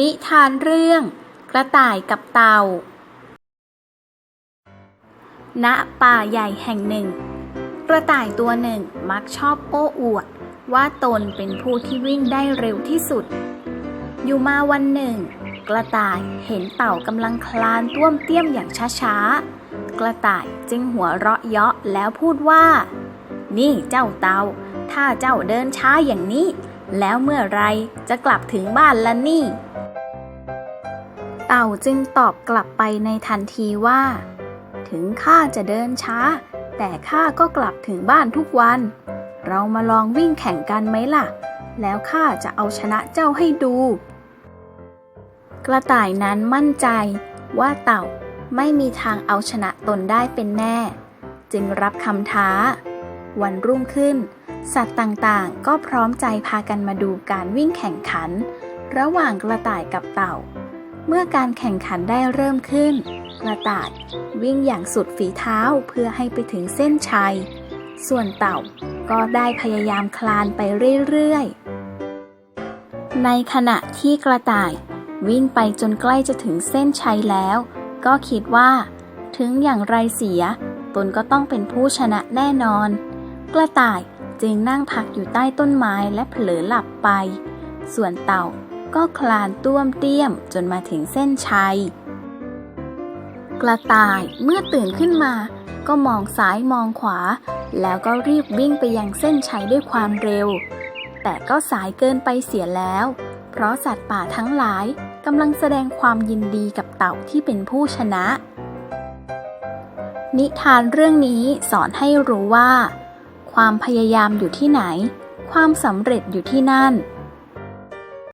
นิทานเรื่อง กระต่ายกับเต่า ณ ป่าใหญ่แห่งหนึ่ง กระต่ายตัวหนึ่งมักชอบโอ้อวด ว่าตนเป็นผู้ที่วิ่งได้เร็วที่สุด อยู่มาวันหนึ่ง กระต่ายเห็นเต่ากำลังคลานต้วมเตี้ยมอย่างช้าๆ กระต่ายจึงหัวเราะเยาะแล้วพูดว่า นี่เจ้าเต่า ถ้าเจ้าเดินช้าอย่างนี้ แล้วเมื่อไรจะกลับถึงบ้านละนี่ เต่าจึงตอบกลับไปในทันทีว่า ถึงข้าจะเดินช้า แต่ข้าก็กลับถึงบ้านทุกวัน เรามาลองวิ่งแข่งกันไหมล่ะ แล้วข้าจะเอาชนะเจ้าให้ดู กระต่ายนั้นมั่นใจว่าเต่าไม่มีทางเอาชนะตนได้เป็นแน่ จึงรับคำท้า วันรุ่งขึ้น สัตว์ต่างๆ ก็พร้อมใจพากันมาดูการวิ่งแข่งขัน ระหว่างกระต่ายกับเต่า เมื่อการแข่งขันได้เริ่มขึ้น กระต่ายวิ่งอย่างสุดฝีเท้าเพื่อให้ไปถึงเส้นชัย ส่วนเต่าก็ได้พยายามคลานไปเรื่อยๆ ในขณะที่กระต่ายวิ่งไปจนใกล้จะถึงเส้นชัยแล้ว ก็คิดว่า ถึงอย่างไรเสีย ตนก็ต้องเป็นผู้ชนะแน่นอน กระต่าย จึงนั่งพักอยู่ใต้ต้นไม้และเผลอหลับไป ส่วนเต่าก็คลานต้วมเตี้ยมจนมาถึงเส้นชัย กระต่ายเมื่อตื่นขึ้นมา ก็มองซ้ายมองขวา แล้วก็รีบวิ่งไปยังเส้นชัยด้วยความเร็ว แต่ก็สายเกินไปเสียแล้ว เพราะสัตว์ป่าทั้งหลายกำลังแสดงความยินดีกับเต่าที่เป็นผู้ชนะ นิทานเรื่องนี้สอนให้รู้ว่า ความพยายามอยู่ที่ไหน ความสำเร็จอยู่ที่นั่น